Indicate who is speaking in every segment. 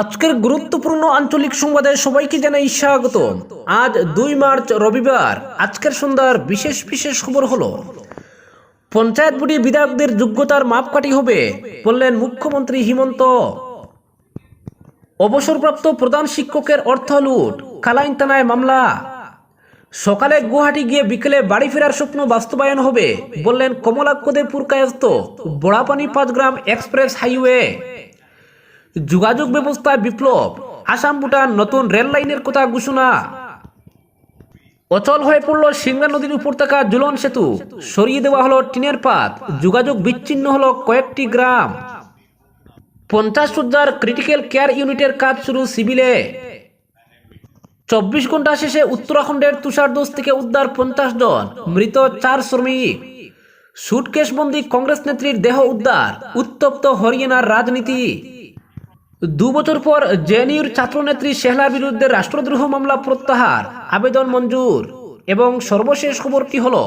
Speaker 1: আজকের গুরুত্বপূর্ণ আঞ্চলিক সংবাদে সবাইকে জানাই স্বাগত। আজ দুই মার্চ রবিবার, আজকের সন্ধ্যার বিশেষ বিশেষ খবর হলো, পঞ্চায়েত বডি বিধায়কদের যোগ্যতার মাপকাঠি হবে, বললেন মুখ্যমন্ত্রী হিমন্ত। অবসরপ্রাপ্ত প্রধান শিক্ষকের অর্থ লুট, কালাইন থানায় মামলা। সকালে গুয়াহাটি গিয়ে বিকেলে বাড়ি ফেরার স্বপ্ন বাস্তবায়ন হবে, বললেন কমলাক্ষদে পুরকায়স্ত বড়াপানি পাঁচগ্রাম এক্সপ্রেস হাইওয়ে। যোগাযোগ ব্যবস্থায় বিপ্লব। আসাম ভুটান নতুন রেল লাইনের কথা ঘোষণা। অচল হয়ে পড়ল সিংড়া নদীর উপর থাকা জুলন সেতু। সরিয়ে দেওয়া হলো টিনের পাত। যোগাযোগ বিচ্ছিন্ন হলো কয়েকটি গ্রাম। পঞ্চাশ সজ্জার ক্রিটিক্যাল কেয়ার ইউনিটের কাজ শুরু সিভিলে। চব্বিশ ঘণ্টা শেষে উত্তরাখণ্ডের তুষারদোষ থেকে উদ্ধার পঞ্চাশ জন, মৃত চার শ্রমিক। সুটকেশবন্দি কংগ্রেস নেত্রীর দেহ উদ্ধার, উত্তপ্ত হরিয়ানার রাজনীতি। দু বছর পর জেএনইউর ছাত্রনেত্রী শেহলার বিরুদ্ধে রাষ্ট্রদ্রোহ মামলা প্রত্যাহার, আবেদন মঞ্জুর এবং সর্বশেষ খবরটি হলো,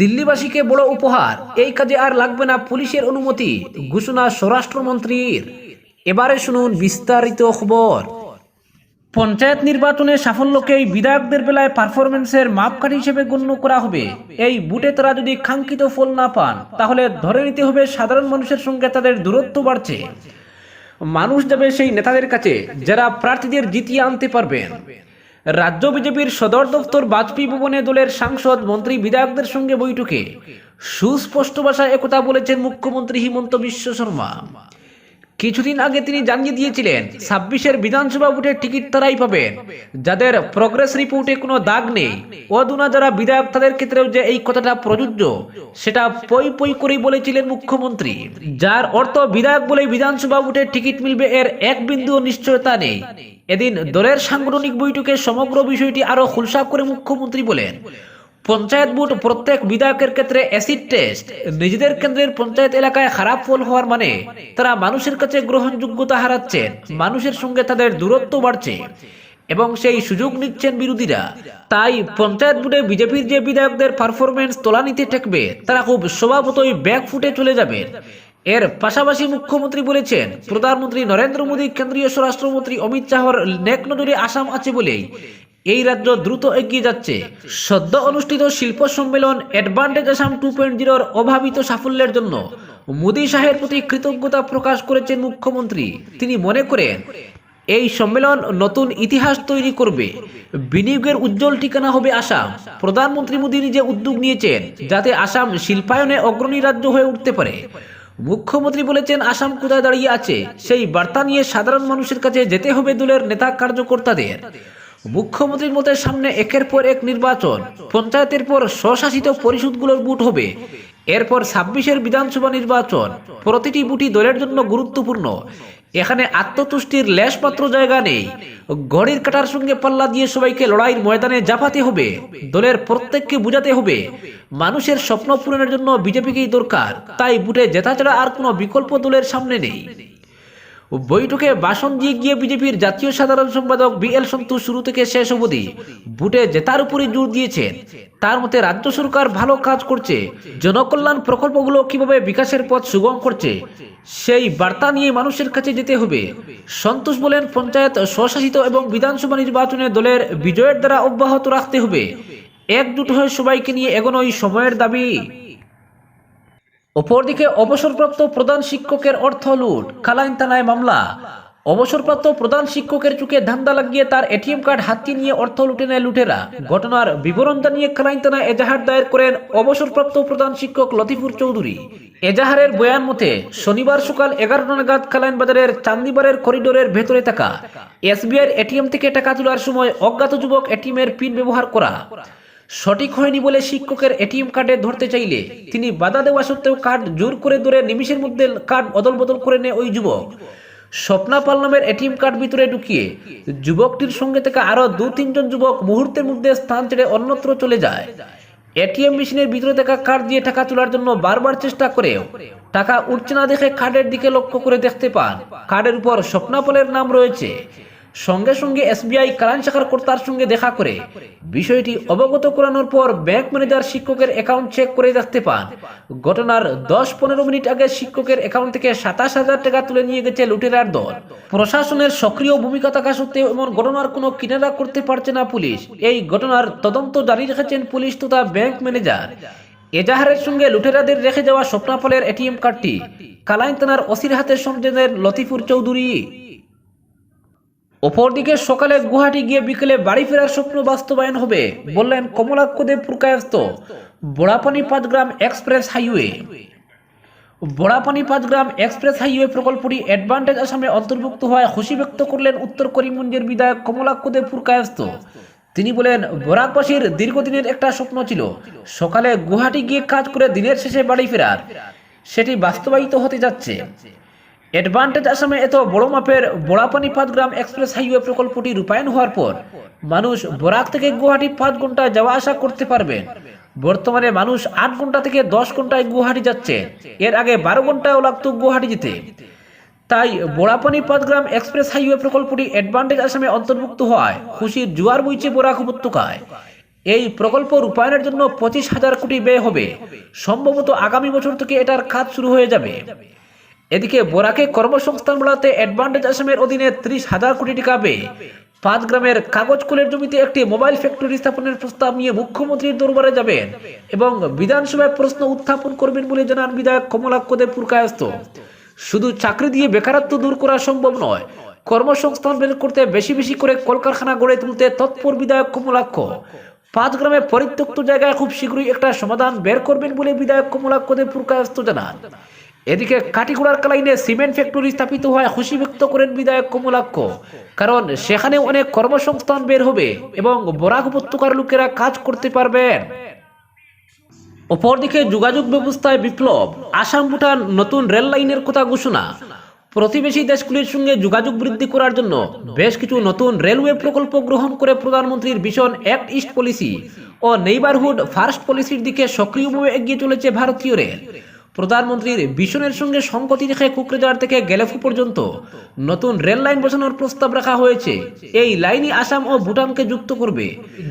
Speaker 1: দিল্লিবাসীকে বড় উপহার, এই কাজে আর লাগবে না পুলিশের অনুমতি, ঘোষণা স্বরাষ্ট্রমন্ত্রীর। এবারে শুনুন বিস্তারিত খবর। পঞ্চায়েত নির্বাচনে সাফল্যকেই বিধায়কদের বেলায় পারফরমেন্সের মাপকাঠি হিসেবে গণ্য করা হবে। এই বুটে তারা যদি কাঙ্ক্ষিত ফল না পান, তাহলে ধরে নিতে হবে সাধারণ মানুষের সঙ্গে তাদের দূরত্ব বাড়ছে। মানুষ যাবে সেই নেতাদের কাছে, যারা প্রার্থীদের জিতিয়ে আনতে পারবেন। রাজ্য বিজেপির সদর দপ্তর বাজপেয়ী ভবনে দলের সাংসদ মন্ত্রী বিধায়কদের সঙ্গে বৈঠকে। সুস্পষ্ট ভাষায় একথা বলেছেন মুখ্যমন্ত্রী হিমন্ত বিশ্ব শর্মা। কিছুদিন আগে তিনি জানিয়ে দিয়েছিলেন, ছাব্বিশের বিধানসভা ভোটের টিকিট তারাই পাবেন। যাদের প্রগ্রেস রিপোর্টে কোনো দাগ নেই অদুনা যারা বিধায়ক, তাদের ক্ষেত্রেও যে এই কথাটা প্রযোজ্য, সেটা পই পই করেই বলেছিলেন মুখ্যমন্ত্রী। যার অর্থ বিধায়ক বলে বিধানসভা ভোটের টিকিট মিলবে এর এক বিন্দু নিশ্চয়তা নেই। এদিন দলের সাংগঠনিক বৈঠকে সমগ্র বিষয়টি আরও খুলসা করে মুখ্যমন্ত্রী বলেন পঞ্চায়েত বুট প্রত্যেক বিধায়কের ক্ষেত্রে অ্যাসিড টেস্ট নিজেদের কেন্দ্রের পঞ্চায়েত এলাকায় খারাপ ফল হওয়ার মানে তারা মানুষের কাছে গ্রহণযোগ্যতা হারাচ্ছেন, মানুষের সঙ্গে তাদের দূরত্ব বাড়ছে এবং সেই সুযোগ নিচ্ছেন বিরোধীরা। তাই পঞ্চায়েত বুটে বিজেপির যে বিধায়কদের পারফরমেন্স তোলানিতে ঠেকবে, তারা খুব স্বভাবতই ব্যাক ফুটে চলে যাবেন এর পাশাপাশি মুখ্যমন্ত্রী বলেছেন, প্রধানমন্ত্রী নরেন্দ্র মোদী কেন্দ্রীয় স্বরাষ্ট্রমন্ত্রী অমিত শাহর নেক নজরে আসাম আছে বলেই। এই রাজ্য দ্রুত এগিয়ে যাচ্ছে। সদ্য অনুষ্ঠিত শিল্প সম্মেলন অ্যাডভান্টেজ আসাম টু পয়েন্ট জিরোর অভাবিত সাফল্যের জন্য মোদী শাহের প্রতি কৃতজ্ঞতা প্রকাশ করেছেন মুখ্যমন্ত্রী। তিনি মনে করেন, এই সম্মেলন নতুন ইতিহাস তৈরি করবে। বিনিয়োগের উজ্জ্বল ঠিকানা হবে আসাম। প্রধানমন্ত্রী মোদী নিজে উদ্যোগ নিয়েছেন যাতে আসাম শিল্পায়নে অগ্রণী রাজ্য হয়ে উঠতে পারে। মুখ্যমন্ত্রী বলেছেন, আসাম কোথায় দাঁড়িয়ে আছে, সেই বার্তা নিয়ে সাধারণ মানুষের কাছে যেতে হবে দলের নেতা কার্যকর্তাদের। মুখ্যমন্ত্রীর মতে সামনে একের পর এক নির্বাচন। পঞ্চায়েতের পর স্বশাসিত পরিষদগুলোর বুট হবে। এরপর ছাব্বিশের বিধানসভা নির্বাচন। প্রতিটি বুটি দলের জন্য গুরুত্বপূর্ণ। এখানে আত্মতুষ্টির লেশমাত্র জায়গা নেই। ঘড়ির কাটার সঙ্গে পাল্লা দিয়ে সবাইকে লড়াইয়ের ময়দানে জাফাতে হবে। দলের প্রত্যেককে বুঝাতে হবে। মানুষের স্বপ্ন পূরণের জন্য বিজেপিকেই দরকার। তাই বুটে জেতা ছাড়া আর কোনো বিকল্প দলের সামনে নেই। বৈঠকে ভাষণ দিয়ে গিয়ে বিজেপির জাতীয় সাধারণ সম্পাদক বি এল সন্তু শুরু থেকে শেষ অবধি ভোটে জেতার উপরই জোর দিয়েছেন। তার মতে রাজ্য সরকার ভালো কাজ করছে। জনকল্যাণ প্রকল্পগুলো কীভাবে বিকাশের পথ সুগম করছে, সেই বার্তা নিয়ে মানুষের কাছে যেতে হবে। সন্তোষ বলেন, পঞ্চায়েত স্বশাসিত এবং বিধানসভা নির্বাচনে দলের বিজয়ের দ্বারা অব্যাহত রাখতে হবে। একজুট হয়ে সবাইকে নিয়ে এগোনোই সময়ের দাবি। অপরদিকে অবসরপ্রাপ্ত প্রধান শিক্ষকের অর্থ লুট কালাইন থানায় মামলা। অবসরপ্রাপ্ত প্রধান শিক্ষকের চুকে ধান্দা লাগিয়ে তার এটিএম কার্ড হাতিয়ে নিয়ে অর্থ লুটে নেয় লুটেরা। ঘটনার বিবরণ জানিয়ে কালাইন থানায় এজাহার দায়ের করেন অবসরপ্রাপ্ত প্রধান শিক্ষক লতিফুর চৌধুরী। এজাহারের বয়ান মতে, শনিবার সকাল এগারোটা নাগাদ কালাইন বাজারের চান্দিবারের করিডোরের ভেতরে থাকা। এসবিআই এটিএম থেকে টাকা তোলার সময় অজ্ঞাত যুবক এটিএম এর পিন ব্যবহার করা। সঠিক হয়নি বলে শিক্ষকের এটিএম কার্ডে ধরতে চাইলে তিনি বাধা দেওয়া সত্ত্বেও কার্ড জোর করে ধরে নিমিষের মধ্যে কার্ড অদল বদল করে নেয় ওই যুবক। স্বপ্না পাল নামের এটিএম কার্ড ভিতরে ঢুকিয়ে যুবকটির সঙ্গে থেকে আরও দু তিনজন যুবক মুহূর্তের মধ্যে স্থান ছেড়ে অন্যত্র চলে যায়। এটিএম মেশিনের ভিতরে থাকা কার্ড দিয়ে টাকা তোলার জন্য বারবার চেষ্টা করেও টাকা উঠছে না দেখে কার্ডের দিকে লক্ষ্য করে দেখতে পান। কার্ডের উপর স্বপ্নাপলের নাম রয়েছে। সঙ্গে সঙ্গে এসবিআই কালান শাখার কর্তার সঙ্গে দেখা করে। বিষয়টি অবগত করানোর পর ব্যাংক ম্যানেজার শিক্ষকের অ্যাকাউন্ট চেক করে দেখতে পান। ঘটনার দশ পনেরো মিনিট আগে শিক্ষকের অ্যাকাউন্ট থেকে সাতাশ হাজার টাকা তুলে নিয়ে গেছে লুটেরার দল। প্রশাসনের সক্রিয় ভূমিকা থাকা সত্ত্বেও এমন ঘটনার কোনো কিনারা করতে পারছে না পুলিশ। এই ঘটনার তদন্ত জারি রেখেছেন পুলিশ তথা ব্যাংক ম্যানেজার। এজাহারের সঙ্গে লুটেরাদের রেখে যাওয়া স্বপ্নাফলের এটিএম কার্ডটি। কালাইন থানার অসির হাতে সন্দেহের লতিফুর চৌধুরী। অপরদিকে সকালে গুয়াহাটি গিয়ে বিকেলে বাড়ি ফেরার স্বপ্ন বাস্তবায়ন হবে, বললেন Kamalakhya Dey Purkayastha Borapani Panchgram express highway. Borapani Panchgram express highway প্রকল্পটি অ্যাডভান্টেজ আসামে অন্তর্ভুক্ত হওয়ায় খুশি ব্যক্ত করলেন উত্তর করিমগঞ্জের বিধায়ক কমলাক্ষদেব পুরকায়স্ত তিনি বলেন, বরাকবাসীর দীর্ঘদিনের একটা স্বপ্ন ছিল, সকালে গুয়াহাটি গিয়ে কাজ করে দিনের শেষে বাড়ি ফেরার। সেটি বাস্তবায়িত হতে যাচ্ছে। অ্যাডভান্টেজ আসামে এত বড় মাপের বড়াপানি পাঁচগ্রাম এক্সপ্রেস হাইওয়ে প্রকল্পটি রূপায়ণ হওয়ার পর মানুষ বরাক থেকে গুয়াহাটি পাঁচ ঘন্টায় যাওয়া আসা করতে পারবেন বর্তমানে মানুষ আট ঘণ্টা থেকে দশ ঘন্টায় গুয়াহাটি যাচ্ছে। এর আগে বারো ঘন্টাও লাগতো গুয়াহাটি যেতে। তাই বোড়াপানি পাঁচগ্রাম এক্সপ্রেস হাইওয়ে প্রকল্পটি অ্যাডভান্টেজ আসামে অন্তর্ভুক্ত হয় খুশির জোয়ার বইছে বরাক উপত্যকায়। এই প্রকল্প রূপায়ণের জন্য পঁচিশ হাজার কোটি ব্যয় হবে। সম্ভবত আগামী বছর থেকে এটার কাজ শুরু হয়ে যাবে। এদিকে বোরাকে কর্মসংস্থান বাড়াতে অ্যাডভান্টেজ আসামের অধীনে ত্রিশ হাজার কোটি টাকা ব্যয়। পাঁচ গ্রামের কাগজ কলের জমিতে একটি মোবাইল ফ্যাক্টরি স্থাপনের প্রস্তাব নিয়ে মুখ্যমন্ত্রীর দরবারে যাবেন এবং বিধানসভায় প্রশ্ন উত্থাপন করবেন বলে জানান বিধায়ক কমলাক্ষদেব পুরকায়স্ত শুধু চাকরি দিয়ে বেকারত্ব দূর করা সম্ভব নয়, কর্মসংস্থান বের করতে বেশি বেশি করে কলকারখানা গড়ে তুলতে তৎপর বিধায়ক কমলাক্ষ। পাঁচ গ্রামে পরিত্যক্ত জায়গায় খুব শীঘ্রই একটা সমাধান বের করবেন বলে বিধায়ক কমলাক্ষদেব পুরকায়স্ত জানান। এদিকে কাটিগুড়ার কালাইনে সিমেন্ট ফ্যাক্টরি স্থাপিত হয় খুশি ব্যক্ত করেন বিধায়ক কমলাক্ষ কারণ সেখানে অনেক কর্মসংস্থান বের হবে এবং বরাক উপত্যকার লোকেরা কাজ করতে পারবেন। অপরদিকে যোগাযোগ ব্যবস্থায় বিপ্লব, আসাম ভুটান নতুন রেল লাইনের কথা ঘোষণা। প্রতিবেশী দেশগুলির সঙ্গে যোগাযোগ বৃদ্ধি করার জন্য বেশ কিছু নতুন রেলওয়ে প্রকল্প গ্রহণ করে প্রধানমন্ত্রীর ভীষণ অ্যাক্ট ইস্ট পলিসি ও নেইবারহুড ফার্স্ট পলিসির দিকে সক্রিয়ভাবে এগিয়ে চলেছে ভারতীয় রেল। প্রধানমন্ত্রীর ভীষণের সঙ্গে সংগতি রেখে কুকরেজার থেকে গেলেফু পর্যন্ত নতুন রেল লাইন বসানোর প্রস্তাব রাখা হয়েছে। এই লাইনই আসাম ও ভুটানকে যুক্ত করবে।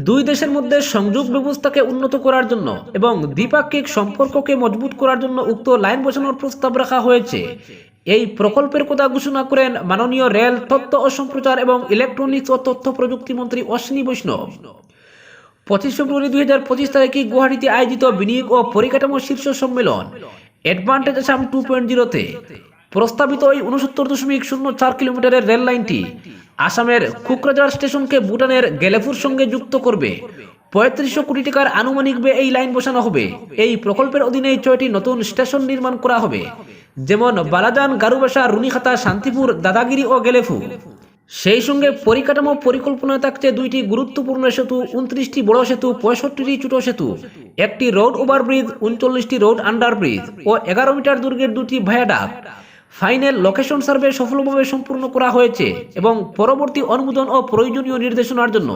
Speaker 1: দুই দেশের মধ্যে সংযোগ ব্যবস্থাকে উন্নত করার জন্য এবং দ্বিপাক্ষিক সম্পর্ককে মজবুত করার জন্য উক্ত লাইন বসানোর প্রস্তাব রাখা হয়েছে। এই প্রকল্পের কথা ঘোষণা করেন মাননীয় রেল, তথ্য ও সম্প্রচার এবং ইলেকট্রনিক্স ও তথ্য প্রযুক্তি মন্ত্রী অশ্বিনী বৈষ্ণব। পঁচিশ ফেব্রুয়ারি দুই হাজার পঁচিশ তারিখে গুয়াহাটিতে আয়োজিত বিনিয়োগ ও পরিকাঠামো শীর্ষ সম্মেলন। অ্যাডভান্টেজ আসাম টু পয়েন্ট জিরোতে প্রস্তাবিত ওই উনসত্তর দশমিক শূন্য চার কিলোমিটারের রেল লাইনটি আসামের কুকরাজার স্টেশনকে ভুটানের গেলেফুর সঙ্গে যুক্ত করবে। পঁয়ত্রিশশো কোটি টাকার আনুমানিক ব্যয়ে এই লাইন বসানো হবে। এই প্রকল্পের অধীনে ছয়টি নতুন স্টেশন নির্মাণ করা হবে। যেমন বালাজান, গারুবাসা, রুনিখাতা, শান্তিপুর, দাদাগিরি ও গেলেফু। সেই সঙ্গে পরিকাঠামো পরিকল্পনা থাকছে দুইটি গুরুত্বপূর্ণ সেতু, উনত্রিশটি বড় সেতু, পঁয়ষট্টিটি ছোট সেতু। একটি রোড ওভারব্রিজ, উনচল্লিশটি রোড আন্ডারব্রিজ ও এগারো মিটার দুর্গের দুটি ভায়াডাক ফাইনাল লোকেশন সার্ভে সফলভাবে সম্পূর্ণ করা হয়েছে এবং পরবর্তী অনুমোদন ও প্রয়োজনীয় নির্দেশনার জন্য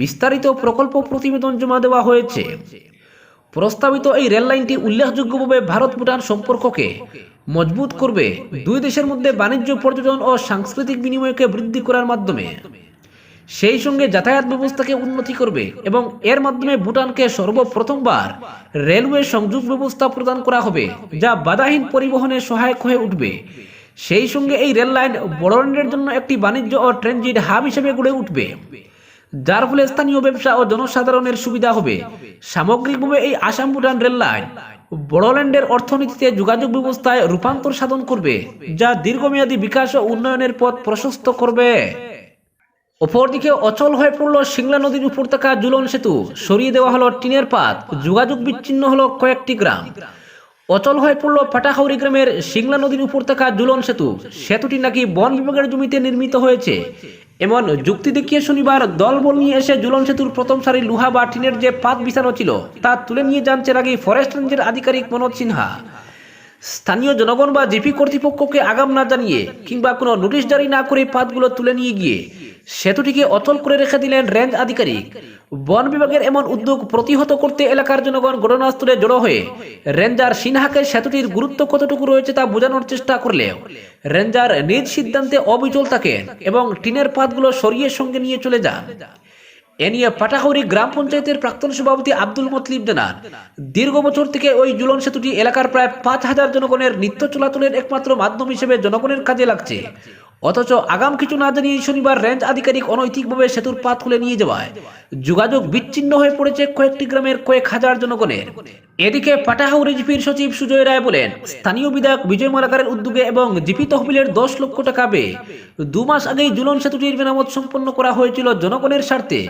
Speaker 1: বিস্তারিত প্রকল্প প্রতিবেদন জমা দেওয়া হয়েছে। প্রস্তাবিত এই রেল লাইনটি উল্লেখযোগ্যভাবে ভারত ভুটান সম্পর্ককে মজবুত করবে দুই দেশের মধ্যে বাণিজ্য, পর্যটন ও সাংস্কৃতিক বিনিময়কে বৃদ্ধি করার মাধ্যমে। সেই সঙ্গে যাতায়াত ব্যবস্থাকে উন্নতি করবে এবং এর মাধ্যমে ভুটানকে সর্বপ্রথমবার রেলওয়ে সংযোগ ব্যবস্থা প্রদান করা হবে, যা বাধাহীন পরিবহনে সহায়ক হয়ে উঠবে। সেই সঙ্গে এই রেল লাইন বড়োল্যান্ডের জন্য একটি বাণিজ্য ও ট্রেনজিট হাব হিসেবে গড়ে উঠবে। যার ফলে স্থানীয় ব্যবসা ও জনসাধারণের সুবিধা হবে। সামগ্রিকভাবে এই আসাম ভুটান রেল লাইন বড়োল্যান্ডের অর্থনীতিতে যোগাযোগ ব্যবস্থায় রূপান্তর সাধন করবে, যা দীর্ঘমেয়াদী বিকাশ ও উন্নয়নের পথ প্রশস্ত করবে। অপরদিকে অচল হয়ে পড়ল সিংলা নদীর উপর থাকা জুলন সেতু। সরিয়ে দেওয়া হলো টিনের পাত। যোগাযোগ বিচ্ছিন্ন হলো কয়েকটি গ্রাম। অচল হয়ে পড়ল পাটাখাউরি গ্রামের সিংলা নদীর উপর থাকা জুলন সেতু। সেতুটি নাকি বন বিভাগের জমিতে নির্মিত হয়েছে। এমন যুক্তি দেখিয়ে শনিবার দলবল নিয়ে এসে জুলন সেতুর প্রথম সারি লুহা বা টিনের যে পাত বিছানো ছিল, তা তুলে নিয়ে জানছেন আগে ফরেস্ট রেঞ্জের আধিকারিক মনোজ সিনহা। স্থানীয় জনগণ বা জিপি কর্তৃপক্ষকে আগাম না জানিয়ে কিংবা কোনো নোটিশ জারি না করে পাতগুলো তুলে নিয়ে গিয়ে সেতুটিকে অচল করে রেখে দিলেন রেঞ্জ আধিকারিক। বন বিভাগের এমন উদ্যোগ প্রতিহত করতে এলাকার জনগণ ঘটনাস্থলে জড়ো হয়ে রেঞ্জার সিনহাকে সেতুটির গুরুত্ব কতটুকু রয়েছে তা বোঝানোর চেষ্টা করলেও রেঞ্জার নিজ সিদ্ধান্তে অবিচল থাকেন এবং টিনের পাতগুলো সরিয়ে সঙ্গে নিয়ে চলে যান। এ নিয়ে পাটাখৌরি গ্রাম পঞ্চায়েতের প্রাক্তন সভাপতি আব্দুল মতলিব জানান, দীর্ঘ বছর থেকে ওই জুলন সেতুটি এলাকার প্রায় পাঁচ হাজার জনগণের নিত্য চলাচলের একমাত্র মাধ্যম হিসেবে জনগণের কাজে লাগছে। অথচ আগাম কিছু না জানিয়ে শনিবার রেঞ্জ আধিকারিক অনৈতিকভাবে সেতুর পাত খুলে নিয়ে যাওয়ায় যোগাযোগ বিচ্ছিন্ন হয়ে পড়েছে কয়েকটি গ্রামের কয়েক হাজার জনগণের। এদিকে পাটাহাউরি জিপির সচিব সুজয় রায় বলেন, স্থানীয় বিধায়ক বিজয় মালাকারের উদ্যোগে এবং জিপি তহবিলের দশ লক্ষ টাকা ব্যয়ে দু মাস আগেই জুলন সেতুটির মেরামত সম্পন্ন করা হয়েছিল জনগণের স্বার্থে।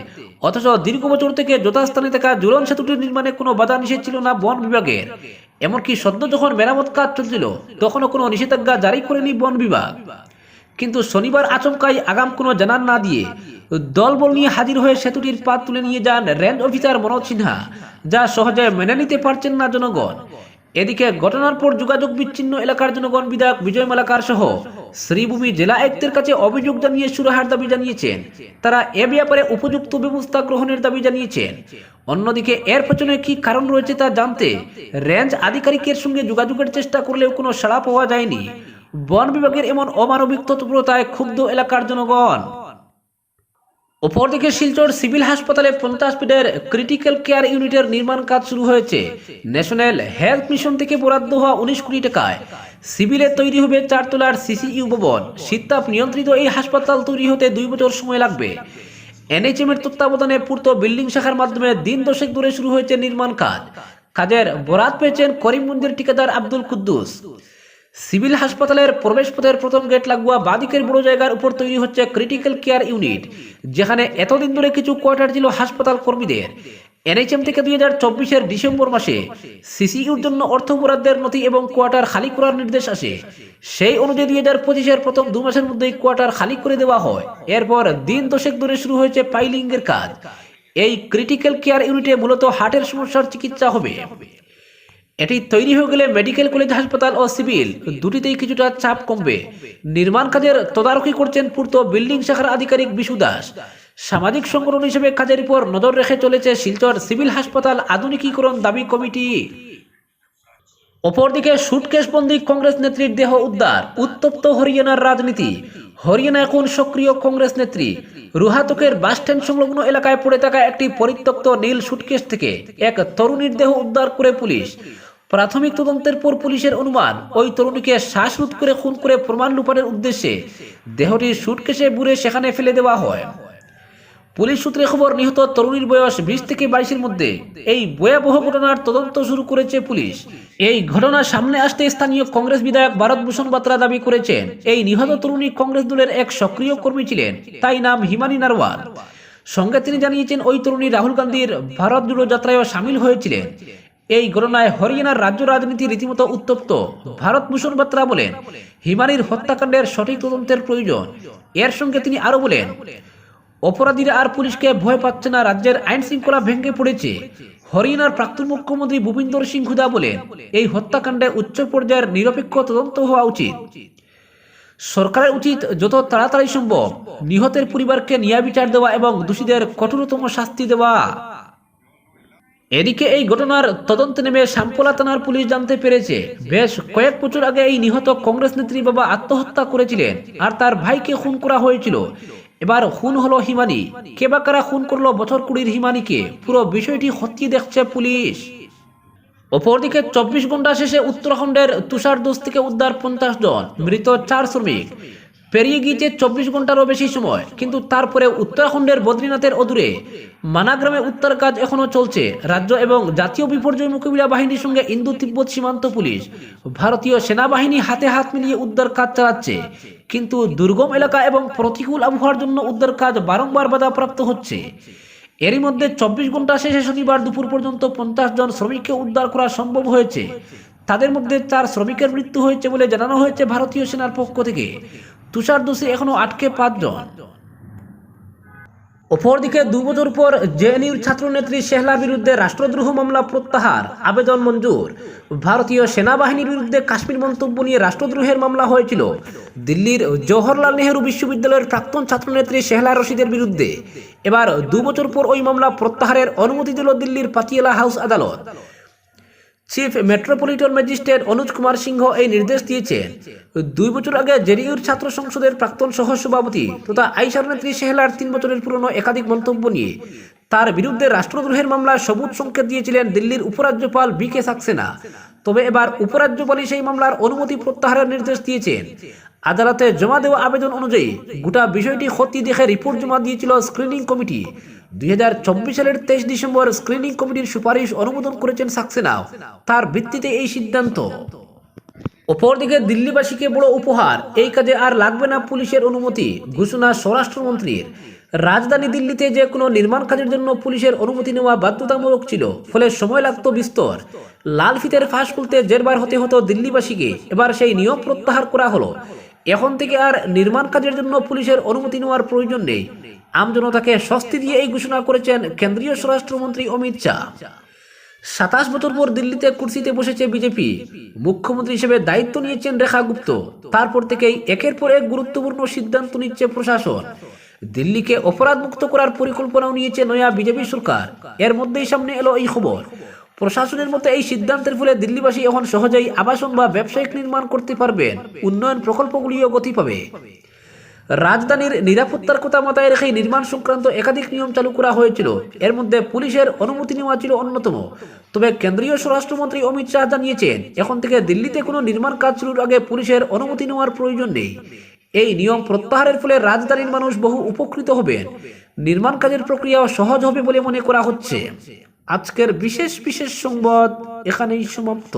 Speaker 1: অথচ দীর্ঘ বছর থেকে যথাস্থানে থাকা জুলন সেতুটির নির্মাণে কোনো বাধা নিষেধ ছিল না বন বিভাগের। এমনকি সদ্য যখন মেরামত কাজ চলছিল, তখনও কোনো নিষেধাজ্ঞা জারি করেনি বন বিভাগ। কিন্তু শনিবার আচমকাই আগাম কোনো জানান না দিয়ে দলবল নিয়ে হাজির হয়ে সেতুটির পাত তুলে নিয়ে যান রেঞ্জ অফিসার মনোজ সিনহা, যা সহজে মেনে নিতে পারছেন না জনগণ। এদিকে ঘটনার পর যোগাযোগ বিচ্ছিন্ন এলাকার জনগণ বিধায়ক বিজয় মালাকার সহ শ্রীভূমি জেলা আয়ুক্তের কাছে অভিযোগ জানিয়ে সুরাহার দাবি জানিয়েছেন। তারা এ ব্যাপারে উপযুক্ত ব্যবস্থা গ্রহণের দাবি জানিয়েছেন। অন্যদিকে এর পেছনে কি কারণ রয়েছে তা জানতে রেঞ্জ আধিকারিকের সঙ্গে যোগাযোগের চেষ্টা করলেও কোনো সাড়া পাওয়া যায়নি। বন বিভাগের এমন অমানবিক তৎপরতায় ক্ষুব্ধ এলাকার জনগণ। অপরদিকে শিলচর সিভিল হাসপাতালে পঞ্চাশ বেডের ক্রিটিক্যাল কেয়ার ইউনিটের নির্মাণ কাজ শুরু হয়েছে। ন্যাশনাল হেলথ মিশন থেকে বরাদ্দ হওয়া উনিশ কোটি টাকায় সিভিলে তৈরি হবে চারতলার সিসিইউ ভবন। শীততাপ নিয়ন্ত্রিত এই হাসপাতাল তৈরি হতে দুই বছর সময় লাগবে। এনএইচএম এর তত্ত্বাবধানে পূর্ত বিল্ডিং শাখার মাধ্যমে দিন দশেক ধরে শুরু হয়েছে নির্মাণ কাজ। কাজের বরাত পেয়েছেন করিমগঞ্জের ঠিকাদার আব্দুল কুদ্দুস। সিভিল হাসপাতালের প্রবেশপথের প্রথম গেট লাগোয়া বাদিকের বড় জায়গার উপর তৈরি হচ্ছে ক্রিটিক্যাল কেয়ার ইউনিট যেখানে এতদিন ধরে কিছু কোয়ার্টার ছিল হাসপাতাল কর্মীদের। এনএইচএম থেকে দুই হাজার চব্বিশের ডিসেম্বর মাসে সিসিইউর জন্য অর্থ বরাদ্দের নথি এবং কোয়ার্টার খালি করার নির্দেশ আসে। সেই অনুযায়ী দুই হাজার পঁচিশের প্রথম দু মাসের মধ্যেই কোয়ার্টার খালি করে দেওয়া হয়। এরপর দিন দশেক ধরে শুরু হয়েছে পাইলিংয়ের কাজ। এই ক্রিটিক্যাল কেয়ার ইউনিটে মূলত হার্টের সমস্যার চিকিৎসা হবে। এটি তৈরি হয়ে গেলে মেডিকেল কলেজ, হাসপাতাল ও সিভিল। দুটিতেই কিছুটা চাপ কমবে। নির্মাণ কাজের তদারকি করছেন পূর্ত বিল্ডিং শাখার আধিকারিক বিশু দাস। সামাজিক সংগঠন হিসেবে কাজের উপর নজর রেখে চলেছে শিলচর সিভিল হাসপাতাল আধুনিকীকরণ দাবি কমিটি। অপরদিকে সুটকেশবন্দি কংগ্রেস নেত্রীর দেহ উদ্ধার, উত্তপ্ত হরিয়ানার রাজনীতি। হরিয়ানা এখন সক্রিয় কংগ্রেস নেত্রী। রুহাতকের বাসস্ট্যান্ড সংলগ্ন এলাকায় পড়ে থাকা একটি পরিত্যক্ত নীল সুটকেস থেকে এক তরুণীর দেহ উদ্ধার করে পুলিশ। প্রাথমিক তদন্তের পর পুলিশের অনুমান, ওই তরুণীকে শ্বাসরোধ করে খুন করে প্রমাণ লুপানের উদ্দেশ্যে দেহটি সুটকেসে বুড়ে সেখানে ফেলে দেওয়া হয়। পুলিশ সূত্রে খবর, নিহত তরুণীর বয়স বিশ থেকে বাইশের মধ্যে। এই ভয়াবহ ঘটনার তদন্ত শুরু করেছে পুলিশ। এই ঘটনা সামনে আসতে স্থানীয় কংগ্রেস বিধায়ক ভারত ভূষণ বাত্রা দাবি করেছেন, এই নিহত তরুণী কংগ্রেস দলের এক সক্রিয় কর্মী ছিলেন, তাই নাম হিমানী নারওয়াল। সঙ্গে তিনি জানিয়েছেন, ওই তরুণী রাহুল গান্ধীর ভারত জুড়ো যাত্রায়ও সামিল হয়েছিলেন। এই ঘটনায় হরিয়ানার রাজ্য রাজনীতি রীতিমতো উত্তপ্ত। ভারত ভূষণ বাত্রা বলেন, হিমানির হত্যাকাণ্ডের সঠিক তদন্তের প্রয়োজন। এর সঙ্গে তিনি আরও বলেন, অপরাধীরা আর পুলিশকে ভয় পাচ্ছে না, রাজ্যের আইন শৃঙ্খলা ভেঙে পড়েছে। হরিয়ানার প্রাক্তন মুখ্যমন্ত্রী ভূপিন্দর সিং হুদা বলেন, এই হত্যাকাণ্ডে উচ্চ পর্যায়ের নিরপেক্ষ তদন্ত হওয়া উচিত। সরকারের উচিত যত তাড়াতাড়ি সম্ভব নিহতের পরিবারকে ন্যায় বিচার দেওয়া এবং দোষীদের কঠোরতম শাস্তি দেওয়া। এদিকে এই ঘটনার তদন্তে নেমে শ্যামপলা থানার পুলিশ জানতে পেরেছে, বেশ কয়েক বছর আগে এই নিহত কংগ্রেস নেত্রী বাবা আত্মহত্যা করেছিলেন আর তার ভাইকে খুন করা হয়েছিল। এবার খুন হলো হিমানি। কে বা কারা খুন করল বছর কুড়ির হিমানিকে? পুরো বিষয়টি খতিয়ে দেখছে পুলিশ। অপরদিকে চব্বিশ ঘণ্টা শেষে উত্তরাখণ্ডের তুষার দোষ থেকে উদ্ধার পঞ্চাশ জন, মৃত চার শ্রমিক। পেরিয়ে গিয়েছে চব্বিশ ঘন্টারও বেশি সময়, কিন্তু তারপরে উত্তরাখণ্ডের বদ্রীনাথের অদূরে মানাগ্রামে উত্তর কাজ এখনও চলছে। রাজ্য এবং জাতীয় বিপর্যয় মোকাবিলা বাহিনীর সঙ্গে ইন্দো তিব্বত সীমান্ত পুলিশ ভারতীয় সেনাবাহিনী হাতে হাত মিলিয়ে উদ্ধার কাজ চালাচ্ছে। কিন্তু দুর্গম এলাকা এবং প্রতিকূল আবহাওয়ার জন্য উদ্ধার কাজ বারংবার বাধাপ্রাপ্ত হচ্ছে। এরই মধ্যে চব্বিশ ঘণ্টা শেষে শনিবার দুপুর পর্যন্ত পঞ্চাশ জন শ্রমিককে উদ্ধার করা সম্ভব হয়েছে। তাদের মধ্যে চার শ্রমিকের মৃত্যু হয়েছে বলে জানানো হয়েছে ভারতীয় সেনার পক্ষ থেকে। তুষার দোষে এখনও আটকে পাঁচজন। অপরদিকে দু বছর পর জেএনইউর ছাত্রনেত্রী শেহলার বিরুদ্ধে রাষ্ট্রদ্রোহ মামলা প্রত্যাহার, আবেদন মঞ্জুর। ভারতীয় সেনাবাহিনীর বিরুদ্ধে কাশ্মীর মন্তব্য নিয়ে রাষ্ট্রদ্রোহের মামলা হয়েছিল। দিল্লির জওহরলাল নেহরু বিশ্ববিদ্যালয়ের প্রাক্তন ছাত্রনেত্রী শেহলা রশিদের বিরুদ্ধে। এবার দু বছর পর ওই মামলা প্রত্যাহারের অনুমতি দিল দিল্লির পাতিয়ালা হাউস আদালত। Chief metropolitan magistrate Anuj Kumar Singh এই নির্দেশ দিয়েছেন দুই বছর আগে জেডিইউর ছাত্র সংসদের প্রাক্তন সহ সভাপতি তথা আইসার নেত্রী সেহলার তিন বছরের পুরনো একাধিক মন্তব্য নিয়ে তার বিরুদ্ধে রাষ্ট্রদ্রোহের মামলায় সবুজ সংকেত দিয়েছিলেন দিল্লির উপরাজ্যপাল বি কে সাক্সেনা। তবে এবার উপরাজ্যপালই সেই মামলার অনুমতি প্রত্যাহারের নির্দেশ দিয়েছেন আদালতে জমা দেওয়া আবেদন অনুযায়ী গোটা বিষয়টি খতি দেখে রিপোর্ট জমা দিয়েছিল স্ক্রিনিং কমিটি। দুই হাজার চব্বিশ সালের তেইশ ডিসেম্বর স্ক্রিনিং কমিটির সুপারিশ অনুমোদন করেছেন সাক্সেনাও তার ভিত্তিতে এই সিদ্ধান্ত। অপরদিকে দিল্লিবাসীকে বড় উপহার। এই কাজে আর লাগবে না পুলিশের অনুমতি, ঘোষণা স্বরাষ্ট্রমন্ত্রীর। রাজধানী দিল্লিতে যে কোনো নির্মাণ কাজের জন্য পুলিশের অনুমতি নেওয়া বাধ্যতামূলক ছিল, ফলে সময় লাগতো বিস্তর। লাল ফিতের ফাঁস খুলতে জেরবার হতে হতো দিল্লিবাসীকে, এবার সেই নিয়ম প্রত্যাহার করা হলো। এখন থেকে আর নির্মাণ কাজের জন্য পুলিশের অনুমতি নেওয়ার প্রয়োজন নেই। আমজনতাকে স্বস্তি দিয়ে এই ঘোষণা করেছেন কেন্দ্রীয় স্বরাষ্ট্রমন্ত্রী অমিত শাহ। সাতাশ বছর পর দিল্লিতে কুর্সিতে বসেছে বিজেপি। মুখ্যমন্ত্রী হিসেবে দায়িত্ব নিয়েছেন রেখা গুপ্ত। তারপর থেকেই একের পর এক গুরুত্বপূর্ণ সিদ্ধান্ত নিচ্ছে প্রশাসন। দিল্লিকে অপরাধ মুক্ত করার পরিকল্পনাও নিয়েছে নয়া বিজেপি সরকার। এর মধ্যেই সামনে এলো এই খবর। প্রশাসনের মতো এই সিদ্ধান্তের ফলে দিল্লিবাসী এখন সহজেই আবাসন বা ব্যবসায়িক নির্মাণ করতে পারবেন। উন্নয়ন প্রকল্পগুলিও গতি পাবে। রাজধানীর নিরাপত্তার কথা মাথায় রেখে নির্মাণ সংক্রান্ত একাধিক নিয়ম চালু করা হয়েছিল। এর মধ্যে পুলিশের অনুমতি নেওয়া ছিল অন্যতম। তবে কেন্দ্রীয় স্বরাষ্ট্রমন্ত্রী অমিত শাহ জানিয়েছেন, এখন থেকে দিল্লিতে কোনো নির্মাণ কাজ শুরুর আগে পুলিশের অনুমতি নেওয়ার প্রয়োজন নেই। এই নিয়ম প্রত্যাহারের ফলে রাজধানীর মানুষ বহু উপকৃত হবেন। নির্মাণ কাজের প্রক্রিয়াও সহজ হবে বলে মনে করা হচ্ছে। আজকের বিশেষ বিশেষ সংবাদ এখানেই সমাপ্ত।